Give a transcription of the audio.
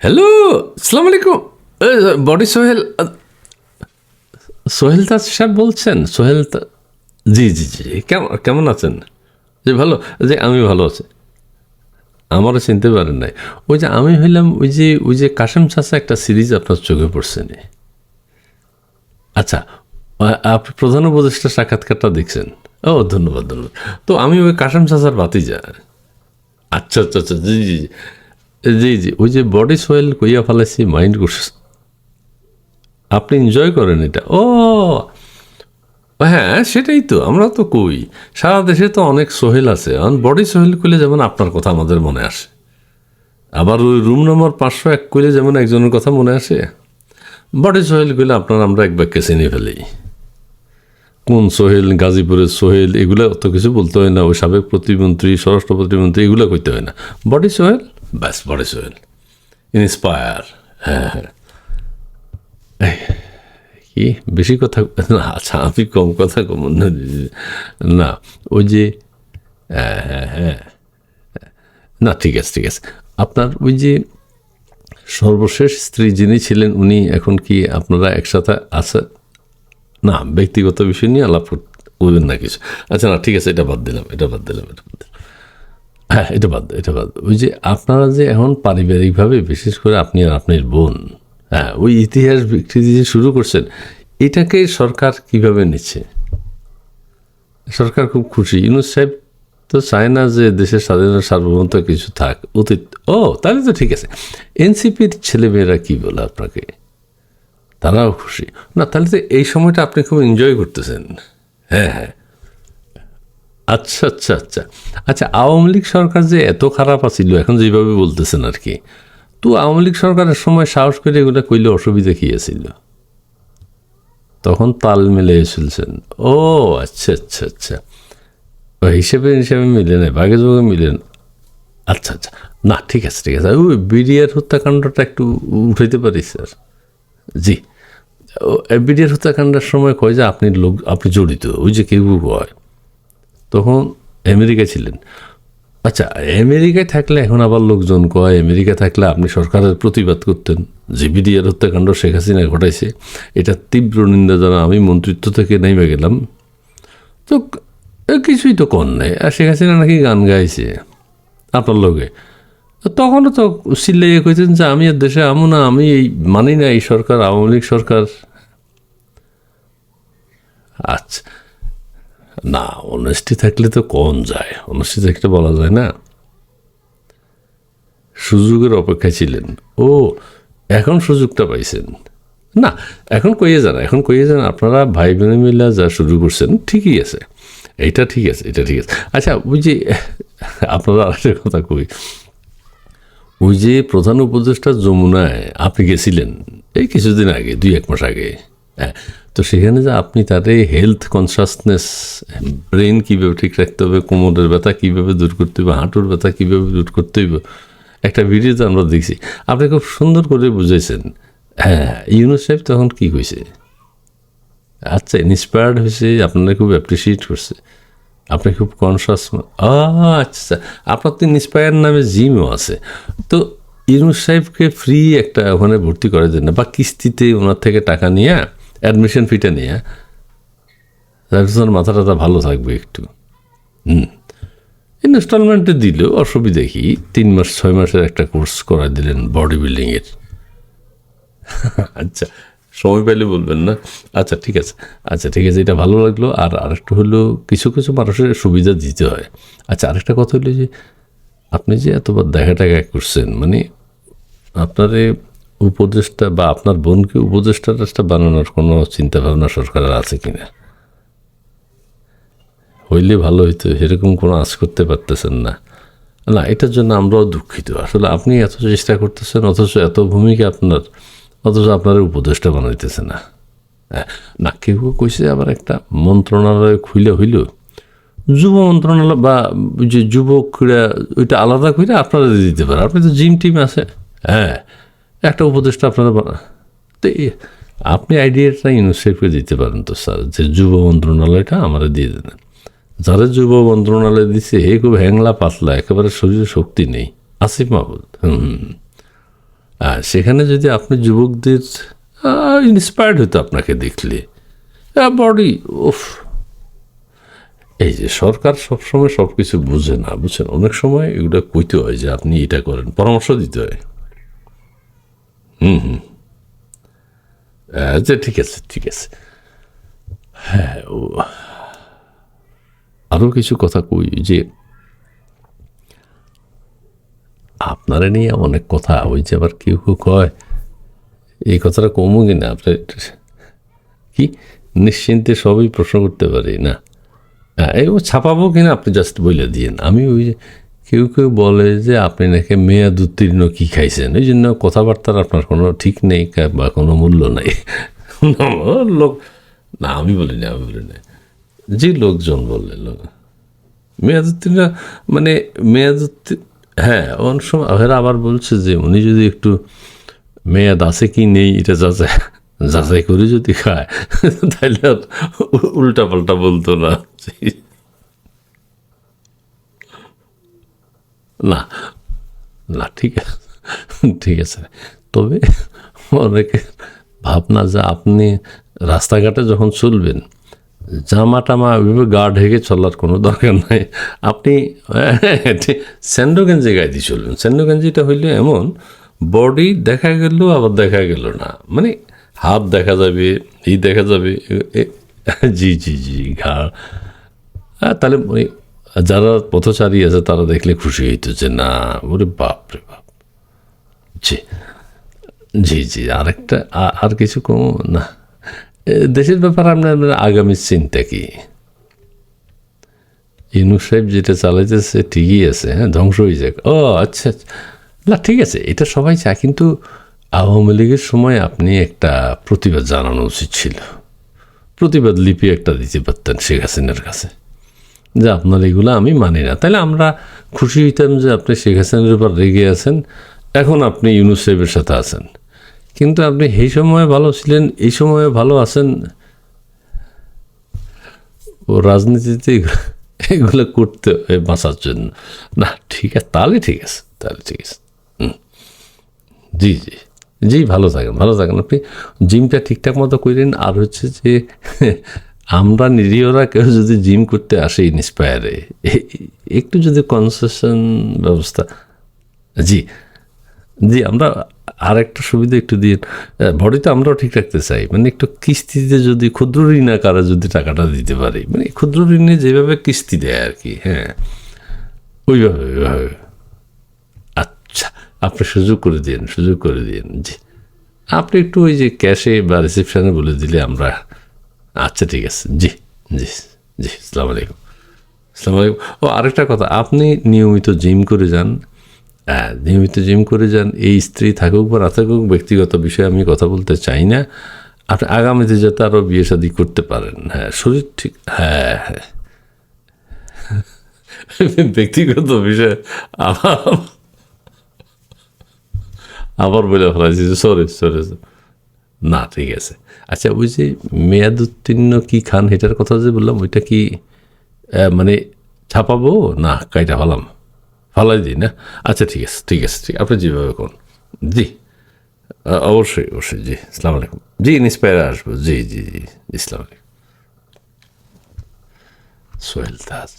Hello সালাম আলাইকুম body Sohel Sohel Das সাহেব বলছেন সোহেল জি জি জি কেমন কেমন আছেন? যে ভালো যে আমি ভালো আছি। আমারও চিনতে পারেন নাই। ওই যে আমি হইলাম, ওই যে ওই যে কাশেম চাষা একটা সিরিজ আপনার চোখে পড়ছে নি। আচ্ছা আপনি প্রধান উপদেষ্টা সাক্ষাৎকারটা দেখছেন। ও, ধন্যবাদ ধন্যবাদ। তো আমি ওই কাশেম চাষার বাতিজা আচ্ছা আচ্ছা আচ্ছা জি জি জি। জি জি। ওই যে বডি সোয়েল কইয়া ফেলাইছি মাইন্ড করছে। আপনি এনজয় করেন এটা। ও হ্যাঁ সেটাই তো, আমরা তো কই। সারা দেশে তো অনেক সোহেল আছে। বডি সোহেল কইলে যেমন আপনার কথা আমাদের মনে আসে। আবার ওই রুম নম্বর পাঁচশো এক কইলে যেমন একজনের কথা মনে আসে। বডি সোহেল কইলে আপনার আমরা এক ব্যাগকে চিনে ফেলি। কোন সোহেল গাজীপুরের সোহেল এগুলো অত কিছু বলতে হয় না। ওই সাবেক প্রতিমন্ত্রী, স্বরাষ্ট্র প্রতিমন্ত্রী, এগুলো করতে হয় না। বডি সোহেল ব্যাস বডি সোহেল ইন্সপায়ার হ্যাঁ হ্যাঁ কি? বেশি কথা না আচ্ছা আমি কম কথা কম না ওই যে হ্যাঁ হ্যাঁ হ্যাঁ না, ঠিক আছে ঠিক আছে। আপনার ওই যে সর্বশেষ স্ত্রী যিনি ছিলেন, উনি এখন কি আপনারা একসাথে আছে? না, ব্যক্তিগত বিষয় নিয়ে আলাপ করবেন না কিছু। আচ্ছা না, ঠিক আছে, এটা বাদ দিলাম, এটা বাদ দিলাম, এটা বাদ দিলাম। হ্যাঁ এটা বাদ এটা বাদ। ওই যে আপনারা যে এখন পারিবারিকভাবে, বিশেষ করে আপনি আর আপনার বোন হ্যাঁ ওই ইতিহাস বিকৃতি যে শুরু করছেন, এটাকে সরকার কীভাবে নিচ্ছে? সরকার খুব খুশি। ইউনুস সাহেব তো চায় না যে দেশের স্বাধীনতা সার্বভৌমত্ব কিছু থাক। অতীত, ও, তাহলে তো ঠিক আছে। এনসিপির ছেলেমেয়েরা কি বলে আপনাকে? তারাও খুশি। না, তাহলে তো এই সময়টা আপনি খুব এনজয় করতেছেন। হ্যাঁ হ্যাঁ। আচ্ছা আচ্ছা আচ্ছা। আচ্ছা আওয়ামী লীগ সরকার যে এত খারাপ আছিল, এখন যেভাবে বলতেছেন আর কি, তো আওয়ামী লীগ সরকারের সময় সাহস করে এগুলো কইলে অসুবিধা কি আছিল? তখন তাল মিলে চলছেন। ও আচ্ছা আচ্ছা আচ্ছা। হিসেবে হিসেবে মিলে নেই, ভাগে যোগে মিলে। আচ্ছা আচ্ছা। না, ঠিক আছে ঠিক আছে। ওই বিডিআর হত্যাকাণ্ডটা একটু উঠাইতে পারি, স্যার? জি। বিডিআর হত্যাকাণ্ডের সময় কয় যে আপনি লোক, আপনি জড়িত, ওই যে কেউ কয়। তখন আমেরিকা ছিলেন। আচ্ছা আমেরিকায় থাকলে এখন আবার লোকজন কয় আমেরিকা থাকলে আপনি সরকারের প্রতিবাদ করতেন। যে বিডিআর হত্যাকাণ্ড শেখ হাসিনা ঘটাইছে। এটা তীব্র নিন্দা জানা আমি মন্ত্রিত্ব থেকে নেমে গেলাম। তো কিছুই তো কর নাই। আর শেখ হাসিনা নাকি গান গাইছে আপনার লোকে তখনও তো সিল্লাইয়ে কইতেন যে আমি আর দেশে আমু না, আমি এই মানি না এই সরকার, আওয়ামী লীগ সরকার। আচ্ছা না অনেস্টি থাকলে তো কম যায়। অনেস্টি থাকলে বলা যায় না। সুযোগের অপেক্ষায় ছিলেন। ও, এখন সুযোগটা পাইছেন। না, এখন কইয়ে যান, এখন কইয়ে যান, আপনারা ভাই বোনে মিলা যা শুরু করছেন, ঠিকই আছে। এইটা ঠিক আছে, এটা ঠিক আছে। আচ্ছা ওই যে আপনারা আরেকটা কথা কই। ওই যে প্রধান উপদেষ্টা যমুনায়, আপনি গেছিলেন, এই কিছুদিন আগে দুই এক মাস আগে। হ্যাঁ তো সেখানে যে আপনি তাদের হেলথ কনসাসনেস ব্রেন কীভাবে ঠিক রাখতে হবে, কোমরের ব্যথা কীভাবে দূর করতে হবে, হাঁটুর ব্যথা কীভাবে দূর করতে হবে, একটা ভিডিওতে আমরা দেখছি। আপনি খুব সুন্দর করে বুঝেছেন হ্যাঁ ইউনুস সাহেব তখন কী হয়েছে আচ্ছা ইন্সপায়ার্ড হয়েছে আপনারা খুব অ্যাপ্রিসিয়েট করছে। আপনি খুব কনসাস আচ্ছা আপনার তো ইন্সপায়ার নামে জিমও আছে। তো ইউনুস সাহেবকে ফ্রি একটা ওখানে ভর্তি করার জন্য বা কিস্তিতে ওনার থেকে টাকা নিয়ে অ্যাডমিশন ফিটা নিয়ে তার মাথা টাথা ভালো থাকবে একটু। হুম। ইনস্টলমেন্টে দিল অসুবিধা কি? তিন মাস, ছয় মাসের একটা কোর্স করা দিলেন বডি বিল্ডিংয়ের আচ্ছা সময় পেলে বলবেন না? আচ্ছা ঠিক আছে। আচ্ছা ঠিক আছে, এটা ভালো লাগল। আর আরেকটা হলো কিছু কিছু মানুষের সুবিধা দিতে হয়। আচ্ছা আরেকটা কথা হলো যে, আপনি যে এতবার দেখা টাকা করছেন মানে আপনার উপদেষ্টা বা আপনার বোনকে উপদেষ্টা বানানোর কোনো চিন্তা ভাবনা সরকারের আছে কি না হইলে ভালো হইতো সেরকম কোনো আশ করতে পারতেছেন না। না এটার জন্য আমরাও দুঃখিত। আসলে আপনি এত চেষ্টা করতেছেন অথচ এত ভূমিকা আপনার অথচ আপনার উপদেষ্টা বানাইতেছে না। হ্যাঁ, না কেউ কইছে আবার একটা মন্ত্রণালয় খুলে হইল। যুব মন্ত্রণালয় বা যে যুবক ক্রীড়া ওইটা আলাদা করে আপনারা দিতে পারেন। আপনি তো জিম টিম আছে। হ্যাঁ একটা উপদেষ্টা আপনারা তো আপনি আইডিয়াটা ইউনিসেফকে দিতে পারেন তো স্যার, যে যুব মন্ত্রণালয়টা আমরা দিয়ে দেন যারা যুব মন্ত্রণালয় দিছে হে খুব হ্যাংলা পাতলা, একেবারে শরীরে শক্তি নেই। আসিফ মাহমুদ, হুম। আর সেখানে যদি আপনি যুবকদের ইন্সপায়ার্ড হতো আপনাকে দেখলে। বডি উফ। এই যে সরকার সবসময় সব কিছু বুঝে না, বুঝছেন? অনেক সময় এগুলো কইতে হয় যে আপনি এটা করেন, পরামর্শ দিতে হয়। হুম হুম। আচ্ছা ঠিক আছে ঠিক আছে। হ্যাঁ ও আরও কিছু কথা কই যে আপনারা নিয়ে অনেক কথা ওই যে আবার কেউ কেউ কয়, এই কথাটা কমু কিনা আপনার কি? নিশ্চিন্তে সবই প্রশ্ন করতে পারি, না? ও ছাপাবো কিনা আপনি জাস্ট বলে দিয়েন। আমি ওই কেউ কেউ বলে যে আপনি নাকি মেয়াদ উত্তীর্ণ কী খাইছেন? ওই জন্য কথাবার্তার আপনার কোনো ঠিক নেই বা কোনো মূল্য নেই। না, লোক না আমি বলিনি আমি বলিনি যে লোকজন বললেন লোক মেয়াদ উত্তীর্ণ মানে মেয়াদ হ্যাঁ অনেক সময় আবার বলছে যে উনি যদি একটু মেয়াদ আছে কি নেই এটা যাচাই যাচাই করে যদি খায় তাহলে উল্টা পাল্টা বলতো না। না না, ঠিক আছে ঠিক আছে। তবে অনেকে ভাবনা যে আপনি রাস্তাঘাটে যখন চলবেন, জামা টামা ওইভাবে গা ঢেকে চলার কোনো দরকার নাই। আপনি স্যান্ডো গেঞ্জি গায়ে দিয়ে চলবেন। স্যান্ডো গেঞ্জিটা হইলে এমন, বডি দেখা গেল আবার দেখা গেল না। মানে হাত দেখা যাবে এই দেখা যাবে জি জি জি হ্যাঁ তাহলে যারা পথচারী আছে, তারা দেখলে খুশি হইতো যে, না, ওরে বাপ রে বাপ। জি জি জি, আরেকটা আর কিছু কম? না। দেশের ব্যাপারে আপনার আগামী চিন্তা কি? ইউনুস সাহেব যেটা চালাইতেছে, ঠিকই আছে হ্যাঁ ধ্বংস হয়ে যাক। ও আচ্ছা আচ্ছা। না, ঠিক আছে, এটা সবাই চায়, কিন্তু আওয়ামী লীগের সময় আপনি একটা প্রতিবাদ জানানো উচিত ছিল। প্রতিবাদ লিপি একটা দিতে পারতেন শেখ হাসিনার কাছে। যে আপনার এগুলো আমি মানি না। তাহলে আমরা খুশি হইতাম যে আপনি শেখ হাসিনার উপর রেগে আছেন, এখন আপনি ইউনুস সাহেবের সাথে আছেন। কিন্তু আপনি এই সময়ে ভালো ছিলেন, এই সময়ে ভালো আছেন। ও রাজনীতিতে এগুলো- করতে হয় বাঁচার জন্য। না, ঠিক আছে, তাহলে ঠিক আছে, তাহলে ঠিক আছে। জি জি জি, ভালো থাকেন ভালো থাকেন। আপনি জিমটা ঠিকঠাক মতো করেন আর হচ্ছে যে আমরা নিরীহরা কেউ যদি জিম করতে আসে ইন্সপায়ারে একটু যদি কনসেশন ব্যবস্থা, জি জি, আমরা আর একটা সুবিধা একটু দিয়ে বডি তো আমরাও ঠিক রাখতে চাই। মানে একটু কিস্তিতে যদি, ক্ষুদ্র ঋণ আকারে যদি টাকাটা দিতে পারি মানে ক্ষুদ্র ঋণে যেভাবে কিস্তি দেয় আর কি হ্যাঁ ওইভাবে ওইভাবে। আচ্ছা আপনি সুযোগ করে দিন সুযোগ করে দিন জি। আপনি একটু ওই যে ক্যাশে বা রিসেপশনে বলে দিলে আমরা আচ্ছা ঠিক আছে। জি জি জি, আসসালামু আলাইকুম। আসসালামু আলাইকুম। ও, আরেকটা কথা, আপনি নিয়মিত জিম করে যান। হ্যাঁ নিয়মিত জিম করে যান, এই স্ত্রী থাকুক বা না থাকুক, ব্যক্তিগত বিষয়ে আমি কথা বলতে চাই না। আপনি আগামীতে যাতে আরও বিয়ে শাদি করতে পারেন। হ্যাঁ শরীর ঠিক হ্যাঁ হ্যাঁ। ব্যক্তিগত বিষয়ে আবার আবার বলে ফেলাইছি সরি সরি না, ঠিক আছে। আচ্ছা ওই যে মেয়াদ উত্তীর্ণ কি খান এটার কথা যে বললাম, ওইটা কি মানে ছাপাবো? না, কাইটা ফেলাম। ফালাই দিই, না? আচ্ছা ঠিক আছে ঠিক আছে, ঠিক, আপনি যেভাবে করুন। জি অবশ্যই অবশ্যই, জি, আসসালামু আলাইকুম। জি, ইন্সপায়ার আসব। জি জি জি ইসলাম আলাইকুম। সোহেল তাজ।